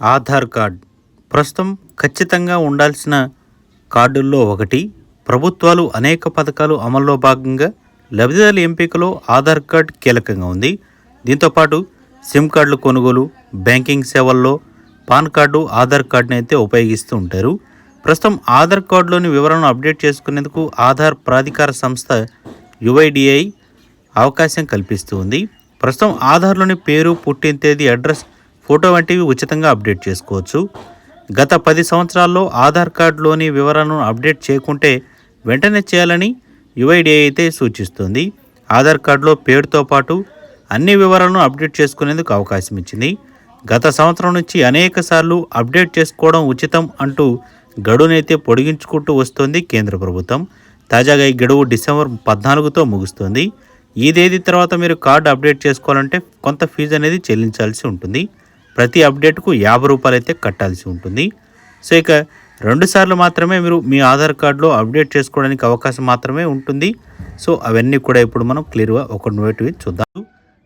Aadhaar card. ప్రస్తుతం ఖచ్చితంగా ఉండాల్సిన కార్డుల్లో ఒకటి. ప్రభుత్వాలు అనేక పథకాలు అమల్లో భాగంగా లబ్ధిదారుల ఎంపికలో ఆధార్ కార్డ్ కీలకంగా ఉంది. దీంతోపాటు సిమ్ కార్డుల కొనుగోలు బ్యాంకింగ్ సేవల్లో పాన్ కార్డు ఆధార్ కార్డుని అయితే ఉపయోగిస్తూ ఉంటారు. ప్రస్తుతం ఆధార్ కార్డులోని వివరాలను అప్డేట్ చేసుకునేందుకు ఆధార్ ప్రాధికార సంస్థ యుఐడిఐ అవకాశం కల్పిస్తూ ఉంది. ప్రస్తుతం ఆధార్లోని పేరు పుట్టిన తేదీ అడ్రస్ ఫోటో వంటివి ఉచితంగా అప్డేట్ చేసుకోవచ్చు. గత పది సంవత్సరాల్లో ఆధార్ కార్డులోని వివరాలను అప్డేట్ చేయకుంటే వెంటనే చేయాలని యుఐడిఐ అయితే సూచిస్తుంది. ఆధార్ కార్డులో పేరుతో పాటు అన్ని వివరాలను అప్డేట్ చేసుకునేందుకు అవకాశం ఇచ్చింది. గత సంవత్సరం నుంచి అనేక సార్లు అప్డేట్ చేసుకోవడం ఉచితం అంటూ గడువునైతే పొడిగించుకుంటూ వస్తోంది కేంద్ర ప్రభుత్వం. తాజాగా ఈ గడువు డిసెంబర్ పద్నాలుగుతో ముగుస్తుంది. ఈ తేదీ తర్వాత మీరు కార్డు అప్డేట్ చేసుకోవాలంటే కొంత ఫీజు అనేది చెల్లించాల్సి ఉంటుంది. ప్రతి అప్డేట్కు యాభై రూపాయలు అయితే కట్టాల్సి ఉంటుంది. సో ఇక రెండు సార్లు మాత్రమే మీరు మీ ఆధార్ కార్డులో అప్డేట్ చేసుకోవడానికి అవకాశం మాత్రమే ఉంటుంది. సో అవన్నీ కూడా ఇప్పుడు మనం క్లియర్గా ఒక నోటివి చూద్దాం.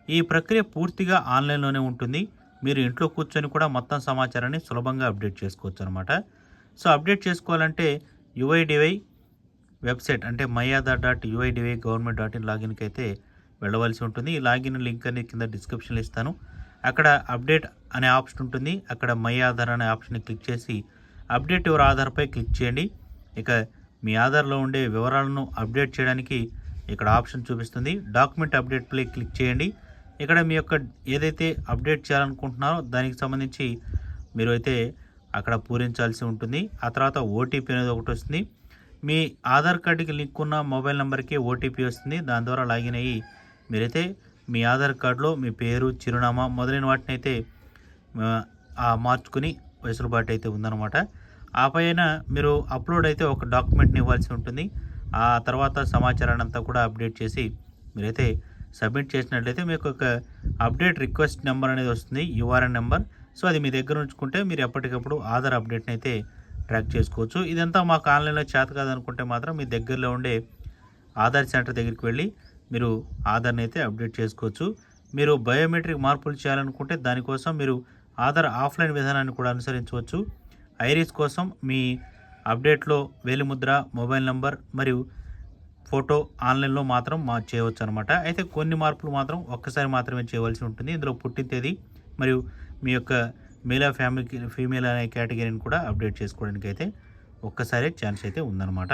ఈ ప్రక్రియ పూర్తిగా ఆన్లైన్లోనే ఉంటుంది. మీరు ఇంట్లో కూర్చొని కూడా మొత్తం సమాచారాన్ని సులభంగా అప్డేట్ చేసుకోవచ్చు అనమాట సో అప్డేట్ చేసుకోవాలంటే యుఐడివై వెబ్సైట్ అంటే my Aadhaar dot UIDAI government dot in లాగిన్కి అయితే వెళ్ళవలసి ఉంటుంది. ఈ లాగిన్ లింక్ అనేది కింద డిస్క్రిప్షన్లో ఇస్తాను. అక్కడ అప్డేట్ అనే ఆప్షన్ ఉంటుంది. అక్కడ మై ఆధార్ అనే ఆప్షన్ని క్లిక్ చేసి అప్డేట్ యువర్ ఆధార్పై క్లిక్ చేయండి. ఇక మీ ఆధార్లో ఉండే వివరాలను అప్డేట్ చేయడానికి ఇక్కడ ఆప్షన్ చూపిస్తుంది. డాక్యుమెంట్ అప్డేట్ ప్లే క్లిక్ చేయండి. ఇక్కడ మీ యొక్క ఏదైతే అప్డేట్ చేయాలనుకుంటున్నారో దానికి సంబంధించి మీరు అయితే అక్కడ పూరించాల్సి ఉంటుంది. ఆ తర్వాత ఓటీపీ అనేది ఒకటి వస్తుంది. మీ ఆధార్ కార్డుకి లింక్ ఉన్న మొబైల్ నెంబర్కి ఓటీపీ వస్తుంది. దాని ద్వారా లాగిన్ అయ్యి మీరైతే మీ ఆధార్ కార్డులో మీ పేరు చిరునామా మొదలైన వాటిని అయితే మార్చుకుని వెసులుబాటు అయితే ఉందన్నమాట. ఆ పైన మీరు అప్లోడ్ అయితే ఒక డాక్యుమెంట్ని ఇవ్వాల్సి ఉంటుంది. ఆ తర్వాత సమాచారాన్ని అంతా కూడా అప్డేట్ చేసి మీరైతే సబ్మిట్ చేసినట్లయితే మీకు ఒక అప్డేట్ రిక్వెస్ట్ నెంబర్ అనేది వస్తుంది యూఆర్ఎన్ నెంబర్. సో అది మీ దగ్గర ఉంచుకుంటే మీరు ఎప్పటికప్పుడు ఆధార్ అప్డేట్ని అయితే ట్రాక్ చేసుకోవచ్చు. ఇదంతా మాకు ఆన్లైన్లో చేత కాదనుకుంటే మాత్రం మీ దగ్గరలో ఉండే ఆధార్ సెంటర్ దగ్గరికి వెళ్ళి మీరు ఆధార్ని అయితే అప్డేట్ చేసుకోవచ్చు. మీరు బయోమెట్రిక్ మార్పులు చేయాలనుకుంటే దానికోసం మీరు ఆధార్ ఆఫ్లైన్ విధానాన్ని కూడా అనుసరించవచ్చు. ఐరిస్ కోసం మీ అప్డేట్లో వేలిముద్ర మొబైల్ నంబర్ మరియు ఫోటో ఆన్లైన్లో మాత్రం మా చేయవచ్చు అనమాట అయితే కొన్ని మార్పులు మాత్రం ఒక్కసారి మాత్రమే చేయవలసి ఉంటుంది. ఇందులో పుట్టిన తేదీ మరియు మీ యొక్క మేల్ ఫ్యామిలీ ఫీమేల్ అనే కేటగిరీని కూడా అప్డేట్ చేసుకోవడానికి అయితే ఒక్కసారే ఛాన్స్ అయితే ఉందన్నమాట.